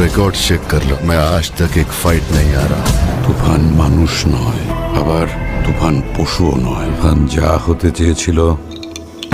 Record check कर लो मैं आज तक एक फाइट नहीं आ रहा তুফান মানুষ নয় আবার তুফান পশুও নয় তুফান যা হতে চেয়েছিল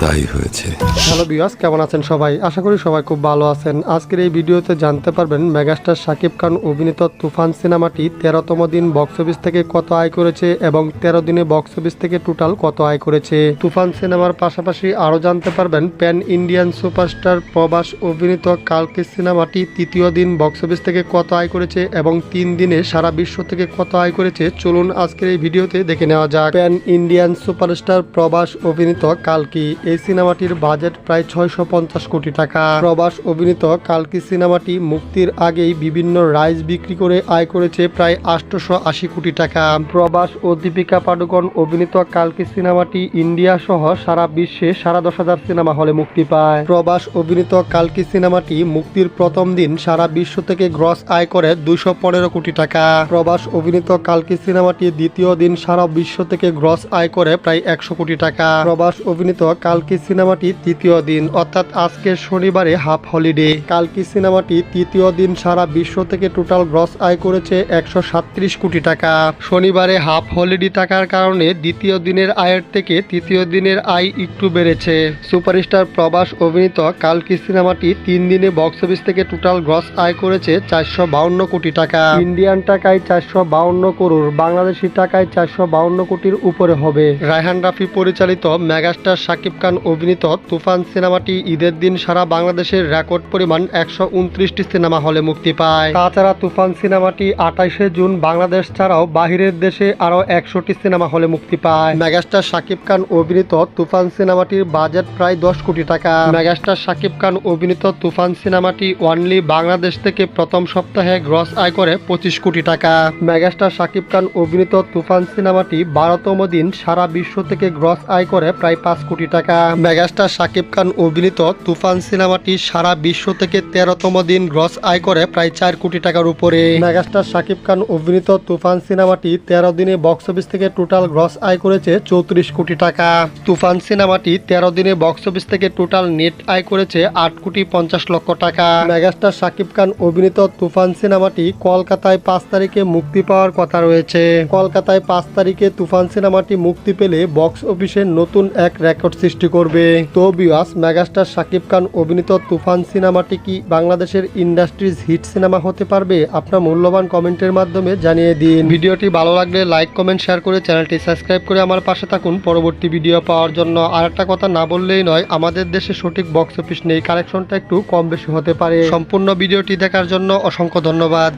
তাই হয়েছে। হ্যালো বিয়াস কেমন আছেন সবাই? আশা করি সবাই খুব ভালো আছেন। আজকের এই ভিডিওতে জানতে পারবেন মেগাস্টার শাকিব খান অভিনীত তুফান সিনেমাটি তেরোতম দিন বক্স অফিস থেকে কত আয় করেছে এবং তেরো দিনে বক্স অফিস থেকে টোটাল কত আয় করেছে? তুফান সিনেমার পাশাপাশি আরও জানতে পারবেন প্যান ইন্ডিয়ান সুপারস্টার প্রবাস অভিনীত কালকে সিনেমাটি তৃতীয় দিন বক্স অফিস থেকে কত আয় করেছে এবং তিন দিনে সারা বিশ্ব থেকে কত আয় করেছে? চলুন আজকের এই ভিডিওতে দেখে নেওয়া যাক। প্যান ইন্ডিয়ান সুপারস্টার প্রবাস অভিনীত কালকি এই সিনেমাটির বাজেট প্রায় ছয়শো পঞ্চাশ কোটি টাকা। প্রবাস অভিনীত কালকি সিনেমাটি মুক্তির আগেই বিভিন্ন রাইজ বিক্রি করে আয় করেছে প্রায় আটশোশো আশি কোটি টাকা। প্রবাস ও দীপিকা পাডুকোন অভিনীত কালকি সিনেমাটি ইন্ডিয়া সহ সারা বিশ্বে সারা দশ হাজার সিনেমা হলে মুক্তি পায়। প্রবাস অভিনীত কালকি সিনেমাটি মুক্তির প্রথম দিন সারা বিশ্ব থেকে গ্রস আয় করে দুইশো পনেরো কোটি টাকা। প্রবাস অভিনীত কালকি সিনেমাটি দ্বিতীয় দিন সারা বিশ্ব থেকে গ্রস আয় করে প্রায় একশো কোটি টাকা। প্রবাস অভিনীত কালকি সিনেমাটি তৃতীয় দিন, অর্থাৎ আজকে শনিবারে হাফ হলিডে। কালকি সিনেমাটি তৃতীয় দিন সারা বিশ্ব থেকে টোটাল গ্রস আয় করেছে একশো কোটি টাকা। শনিবারে হাফ হলিডে থাকার কারণে দ্বিতীয় দিনের আয়ের থেকে তৃতীয় দিনের আয় একটু বেড়েছে। সুপারস্টার প্রবাস অভিনীত কালকি সিনেমাটি তিন দিনে বক্স অফিস থেকে টোটাল গ্রস আয় করেছে চারশো কোটি টাকা। ইন্ডিয়ান টাকায় চারশো করোড়, বাংলাদেশি টাকায় চারশো কোটির উপরে হবে। রায়হান রাফি পরিচালিত মেগাস্টার শাকিব খান অভিনীত তুফান সিনেমাটি ঈদের দিন সারা বাংলাদেশের রেকর্ড পরিমাণ একশো উনত্রিশটি সিনেমা হলে মুক্তি পায়। তাছাড়া তুফান সিনেমাটি আঠাইশে জুন বাংলাদেশ ছাড়াও বাহিরের দেশে আরও একশোটি সিনেমা হলে মুক্তি পায়। মেগাস্টার শাকিব খান অভিনীত তুফান সিনেমাটির বাজেট প্রায় দশ কোটি টাকা। মেগাস্টার শাকিব খান অভিনীত তুফান সিনেমাটি ওয়ানলি বাংলাদেশ থেকে প্রথম সপ্তাহে গ্রস আয় করে পঁচিশ কোটি টাকা। মেগাস্টার শাকিব খান অভিনীত তুফান সিনেমাটি বারোতম দিন সারা বিশ্ব থেকে গ্রস আয় করে প্রায় পাঁচ কোটি টাকা। মেগাস্টার শাকিব খান অভিনীত তুফান সিনেমাটি সারা বিশ্ব থেকে তেরোতম দিন গ্রস আয় করে প্রায় চার কোটি টাকার উপরে। মেগাস্টার শাকিব খান অভিনীত তুফান সিনেমাটি তেরো দিনে বক্স অফিস থেকে টোটাল গ্রস আয় করেছে চৌত্রিশ কোটি টাকা। তুফান সিনেমাটি তেরো দিনে বক্স অফিস থেকে টোটাল নেট আয় করেছে আট কোটি পঞ্চাশ লক্ষ টাকা। মেগাস্টার শাকিব খান অভিনীত তুফান সিনেমাটি কলকাতায় পাঁচ তারিখে মুক্তি পাওয়ার কথা রয়েছে। কলকাতায় পাঁচ তারিখে তুফান সিনেমাটি মুক্তি পেলে বক্স অফিসে নতুন এক রেকর্ড সৃষ্টি করবে। তো বিয়াস মেগাস্টার শাকিব খান অভিনীত তুফান সিনেমাটি কি বাংলাদেশের ইন্ডাস্ট্রিজ হিট সিনেমা হতে পারবে? আপনার মূল্যবান কমেন্টের মাধ্যমে জানিয়ে দিন। ভিডিওটি ভালো লাগলে লাইক, কমেন্ট, শেয়ার করে চ্যানেলটি সাবস্ক্রাইব করে আমার পাশে থাকুন। পরবর্তী ভিডিও পাওয়ার জন্য আর একটা কথা না বললেই নয়, আমাদের দেশে সঠিক বক্স অফিস নেই। কালেকশনটা একটু কম বেশি হতে পারে। সম্পূর্ণ ভিডিওটি দেখার জন্য অসংখ্য ধন্যবাদ।